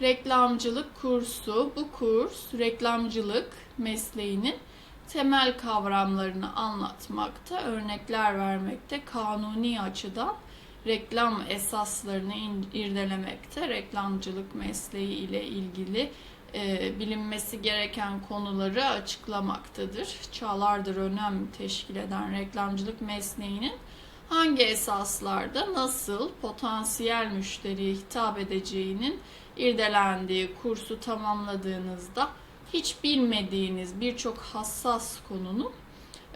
reklamcılık kursu. Bu kurs reklamcılık mesleğinin temel kavramlarını anlatmakta, örnekler vermekte, kanuni açıdan reklam esaslarını irdelemekte, reklamcılık mesleği ile ilgili e, bilinmesi gereken konuları açıklamaktadır. Çağlardır önem teşkil eden reklamcılık mesleğinin hangi esaslarda nasıl potansiyel müşteriye hitap edeceğinin irdelendiği kursu tamamladığınızda hiç bilmediğiniz birçok hassas konunun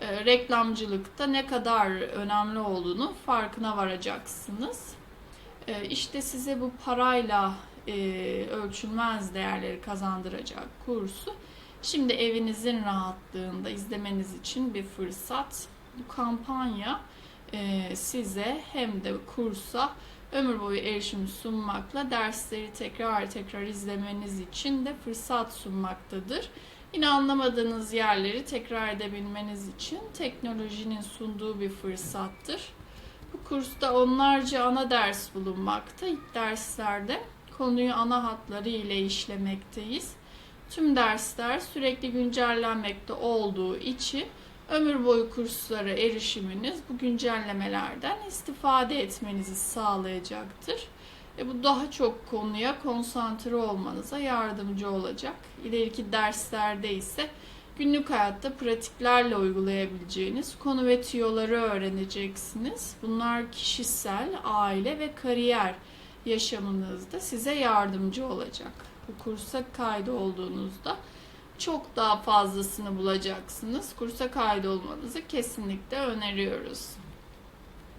e, reklamcılıkta ne kadar önemli olduğunu farkına varacaksınız. E, işte size bu parayla e, ölçülmez değerleri kazandıracak kursu şimdi evinizin rahatlığında izlemeniz için bir fırsat. Bu kampanya size hem de kursa ömür boyu erişim sunmakla dersleri tekrar tekrar izlemeniz için de fırsat sunmaktadır. Yine anlamadığınız yerleri tekrar edebilmeniz için teknolojinin sunduğu bir fırsattır. Bu kursta onlarca ana ders bulunmakta. İlk derslerde konuyu ana hatları ile işlemekteyiz. Tüm dersler sürekli güncellenmekte olduğu için ömür boyu kurslara erişiminiz bu güncellemelerden istifade etmenizi sağlayacaktır. E bu daha çok konuya konsantre olmanıza yardımcı olacak. İleriki derslerde ise günlük hayatta pratiklerle uygulayabileceğiniz konu ve tüyoları öğreneceksiniz. Bunlar kişisel, aile ve kariyer yaşamınızda size yardımcı olacak. Bu kursa kaydolduğunuzda çok daha fazlasını bulacaksınız. Kursa kaydolmanızı kesinlikle öneriyoruz.